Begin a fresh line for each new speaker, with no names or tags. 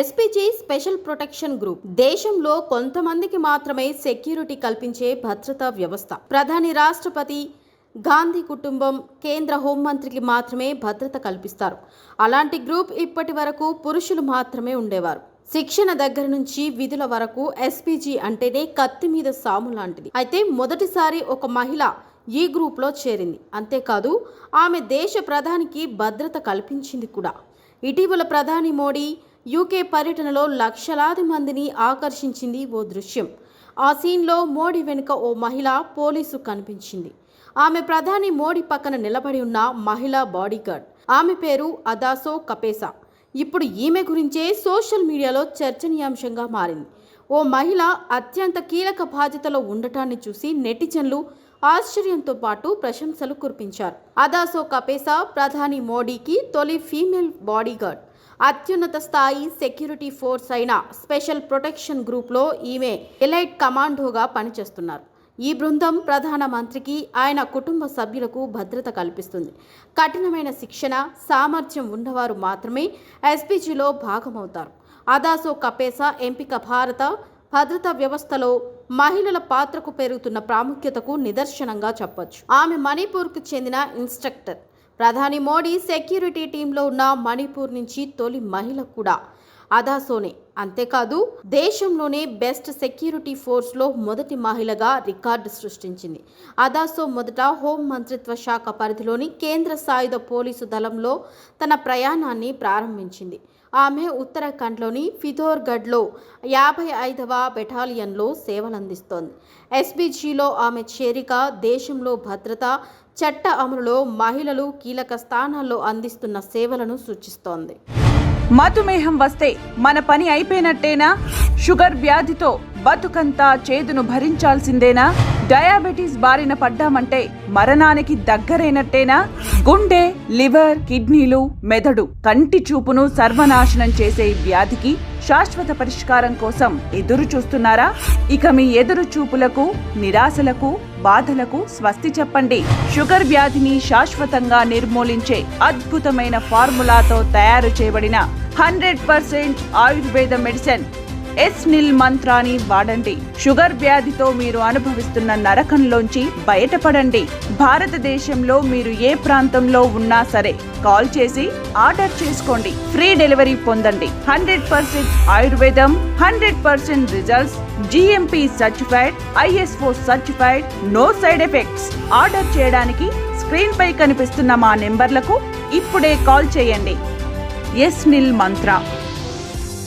SPG special protection group దేశంలో కొంతమందికి మాత్రమే సెక్యూరిటీ కల్పించే భద్రతా వ్యవస్థ. ప్రధాని రాష్ట్రపతి గాంధీ కుటుంబం కేంద్ర హోంమంత్రికి మాత్రమే భద్రత కల్పిస్తారు. అలాంటి గ్రూప్ ఇప్పటి వరకు పురుషులు మాత్రమే ఉండేవారు. శిక్షణ దగ్గర నుంచి విధుల వరకు ఎస్పీజీ అంటేనే కత్తి మీద సాము లాంటిది. అయితే మొదటిసారి ఒక మహిళ ఈ గ్రూప్లో చేరింది. అంతేకాదు ఆమె దేశ ప్రధానికి భద్రత కల్పించింది కూడా. ఇటీవల ప్రధాని మోడీ యూకే పర్యటనలో లక్షలాది మందిని ఆకర్షించింది ఓ దృశ్యం. ఆ సీన్లో మోడీ వెనుక ఓ మహిళ పోలీసు కనిపించింది. ఆమె ప్రధాని మోడీ పక్కన నిలబడి ఉన్న మహిళా బాడీగార్డ్. ఆమె పేరు అదాసో కపేసా. ఇప్పుడు ఈమె గురించే సోషల్ మీడియాలో చర్చనీయాంశంగా మారింది. ఓ మహిళ అత్యంత కీలక బాధ్యతలో ఉండటాన్ని చూసి నెటిజన్లు ఆశ్చర్యంతో పాటు ప్రశంసలు కురిపించారు. అదాసో కపేసా ప్రధాని మోడీకి తొలి ఫీమేల్ బాడీగార్డ్. అత్యున్నత స్థాయి సెక్యూరిటీ ఫోర్స్ అయిన స్పెషల్ ప్రొటెక్షన్ గ్రూప్లో ఈమె ఎలైట్ కమాండోగా పనిచేస్తున్నారు. ఈ బృందం ప్రధానమంత్రికి ఆయన కుటుంబ సభ్యులకు భద్రత కల్పిస్తుంది. కఠినమైన శిక్షణ సామర్థ్యం ఉన్నవారు మాత్రమే ఎస్పీజీలో భాగమవుతారు. అదాసో కపేసా ఎంపిక భారత భద్రతా వ్యవస్థలో మహిళల పాత్రకు పెరుగుతున్న ప్రాముఖ్యతకు నిదర్శనంగా చెప్పొచ్చు. ఆమె మణిపూర్కు చెందిన ఇన్స్ట్రక్టర్. ప్రధాని మోడీ సెక్యూరిటీ టీంలో ఉన్న మణిపూర్ నుంచి తొలి మహిళ కూడా. అదాసోనే. అంతేకాదు దేశంలోనే బెస్ట్ సెక్యూరిటీ ఫోర్స్లో మొదటి మహిళగా రికార్డు సృష్టించింది. అదాసో మొదట హోం మంత్రిత్వ శాఖ పరిధిలోని కేంద్ర సాయుధ పోలీసు దళంలో తన ప్రయాణాన్ని ప్రారంభించింది. ఆమె ఉత్తరాఖండ్లోని ఫిథోర్గఢ్లో యాభై ఐదవ బెటాలియన్లో సేవలందిస్తోంది. ఎస్బీజీలో ఆమె చేరిక దేశంలో భద్రత చట్ట అమలులో మహిళలు కీలక స్థానాల్లో అందిస్తున్న సేవలను సూచిస్తోంది.
మధుమేహం వస్తే మన పని అయిపోయినట్టేనా? షుగర్ వ్యాధితో బతుకంతా చేదును భరించాల్సిందేనా? డయాబెటీస్ బారిన పడ్డామంటే మరణానికి దగ్గరైనట్టేనా? గుండె లివర్ కిడ్నీలు మెదడు కంటి చూపును సర్వనాశనం చేసే వ్యాధికి శాశ్వత పరిష్కారం కోసం ఎదురు చూస్తున్నారా? ఇక మీ ఎదురు చూపులకు నిరాశలకు బాధలకు స్వస్తి చెప్పండి. షుగర్ వ్యాధిని శాశ్వతంగా నిర్మూలించే అద్భుతమైన ఫార్ములాతో తయారు చేయబడిన హండ్రెడ్ పర్సెంట్ ఆయుర్వేద మెడిసిన్. ఎస్ నిల్ మంత్రాన్ని వాడండి. షుగర్ వ్యాధితో మీరు అనుభవిస్తున్న నరకంలోంచి బయటపడండి. భారతదేశంలో మీరు ఏ ప్రాంతంలో ఉన్నా సరే కాల్ చేసి ఆర్డర్ చేసుకోండి. ఫ్రీ డెలివరీ పొందండి. హండ్రెడ్ పర్సెంట్ ఆయుర్వేదం hundred percent results GMP certified ISO certified no side effects. Order చేయడానికి స్క్రీన్ పై కనిపిస్తున్న మా నెంబర్లకు ఇప్పుడే కాల్ చేయండి. ఎస్ నిల్ మంత్ర